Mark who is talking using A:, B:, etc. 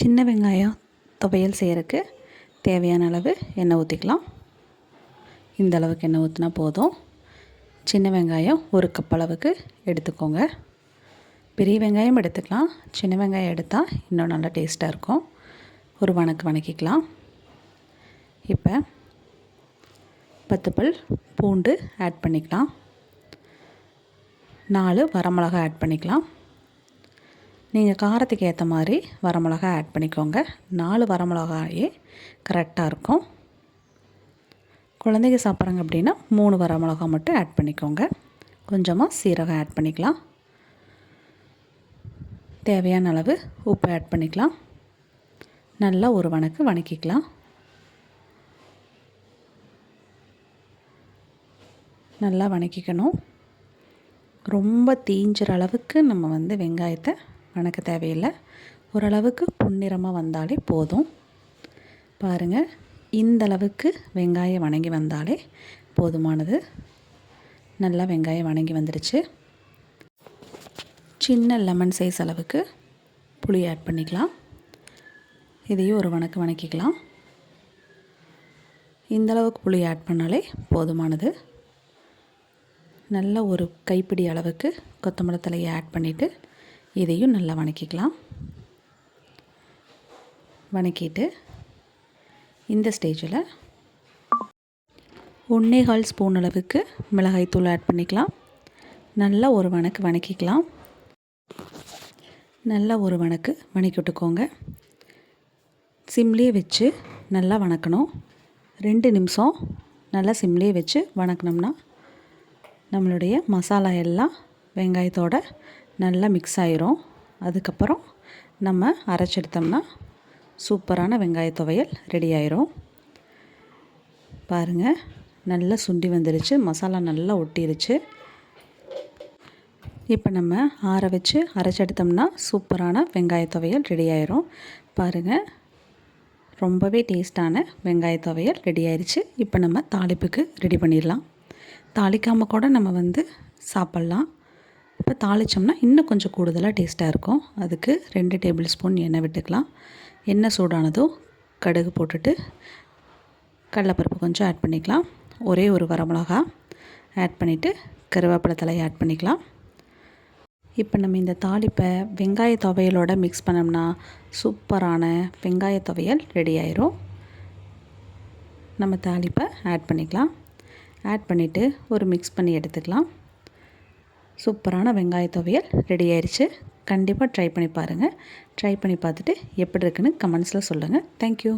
A: சின்ன வெங்காயம் துவையல் செய்கிறதுக்கு தேவையான அளவு எண்ணெய் ஊற்றிக்கலாம் இந்த அளவுக்கு எண்ணெய் ஊற்றினா போதும். சின்ன வெங்காயம் ஒரு கப் அளவுக்கு எடுத்துக்கோங்க. பெரிய வெங்காயம் எடுத்துக்கலாம். சின்ன வெங்காயம் எடுத்தால் இன்னும் நல்லா டேஸ்ட்டாக இருக்கும். ஒரு வணக்கு வணக்கிக்கலாம். இப்போ பத்து பல் பூண்டு ஆட் பண்ணிக்கலாம். நாலு வரமிளகா ஆட் பண்ணிக்கலாம். நீங்கள் காரத்துக்கு ஏற்ற மாதிரி வரமிளகா ஆட் பண்ணிக்கோங்க. நாலு வரமிளகாயே கரெக்டாக இருக்கும். குழந்தைங்க சாப்பிட்றாங்க அப்படின்னா மூணு வரமிளகா மட்டும் ஆட் பண்ணிக்கோங்க. கொஞ்சமாக சீரகம் ஆட் பண்ணிக்கலாம். தேவையான அளவு உப்பு ஆட் பண்ணிக்கலாம். நல்லா ஒரு வணக்கு வணக்கிக்கலாம். நல்லா வணக்கிக்கணும். ரொம்ப தீஞ்சிற அளவுக்கு நம்ம வந்து வெங்காயத்தை வணக்க தேவையில்லை. ஓரளவுக்கு பொன்னிறமாக வந்தாலே போதும். பாருங்கள் இந்த அளவுக்கு வெங்காயம் வணங்கி வந்தாலே போதுமானது. நல்லா வெங்காயம் வணங்கி வந்துடுச்சு. சின்ன லெமன் சைஸ் அளவுக்கு புளி ஆட் பண்ணிக்கலாம். இதையும் ஒரு வணக்கு வணக்கிக்கலாம். இந்த அளவுக்கு புளி ஆட் பண்ணாலே போதுமானது. நல்ல ஒரு கைப்பிடி அளவுக்கு கொத்தமல்லி தலையை ஆட் பண்ணிவிட்டு இதையும் நல்லா வணக்கிக்கலாம். வணக்கிட்டு இந்த ஸ்டேஜில் ஒன்றே கால் ஸ்பூன் அளவுக்கு மிளகாய்த்தூள் ஆட் பண்ணிக்கலாம். நல்லா ஒரு வணக்கு வணக்கிக்கலாம். நல்லா ஒரு வணக்கு வணக்கி விட்டுக்கோங்க. சிம்லேயே வச்சு நல்லா வணக்கணும். ரெண்டு நிமிஷம் நல்லா சிம்லேயே வச்சு வணக்கினோம்னா நம்மளுடைய மசாலா எல்லாம் வெங்காயத்தோட நல்லா மிக்ஸ் ஆயிரும். அதுக்கப்புறம் நம்ம அரைச்செடுத்தோம்னா சூப்பரான வெங்காய துவையல் ரெடி ஆயிரும். பாருங்கள் நல்லா சுண்டி வந்துருச்சு. மசாலா நல்லா ஒட்டிருச்சு. இப்போ நம்ம ஆற வச்சு அரைச்செடுத்தோம்னா சூப்பரான வெங்காய துவையல் ரெடி ஆயிரும். பாருங்கள் ரொம்பவே டேஸ்ட்டான வெங்காய துவையல் ரெடி ஆயிடுச்சு இப்போ நம்ம தாளிப்புக்கு ரெடி பண்ணிடலாம். தாளிக்காமல் கூட நம்ம வந்து சாப்பிட்லாம். இப்போ தாளித்தோம்னா இன்னும் கொஞ்சம் கூடுதலாக டேஸ்ட்டாக இருக்கும். அதுக்கு ரெண்டு டேபிள் ஸ்பூன் எண்ணெய் விட்டுக்கலாம். எண்ணெய் சூடானதும் கடுகு போட்டுட்டு கடலைப்பருப்பு கொஞ்சம் ஆட் பண்ணிக்கலாம். ஒரே ஒரு வரமிளகா ஆட் பண்ணிவிட்டு கருவேப்பிலை தலையை ஆட் பண்ணிக்கலாம். இப்போ நம்ம இந்த தாளிப்பை வெங்காய துவையலோட மிக்ஸ் பண்ணோம்னா சூப்பரான வெங்காய துவையல் ரெடி ஆயிரும். நம்ம தாளிப்பை ஆட் பண்ணிக்கலாம். ஆட் பண்ணிவிட்டு ஒரு மிக்ஸ் பண்ணி எடுத்துக்கலாம். சூப்பரான வெங்காய துவையல் ரெடி ஆயிடுச்சு கண்டிப்பாக ட்ரை பண்ணி பாருங்கள் ட்ரை பண்ணி பார்த்துட்டு எப்படி இருக்குன்னு கமெண்ட்ஸில் சொல்லுங்கள் தேங்க்யூ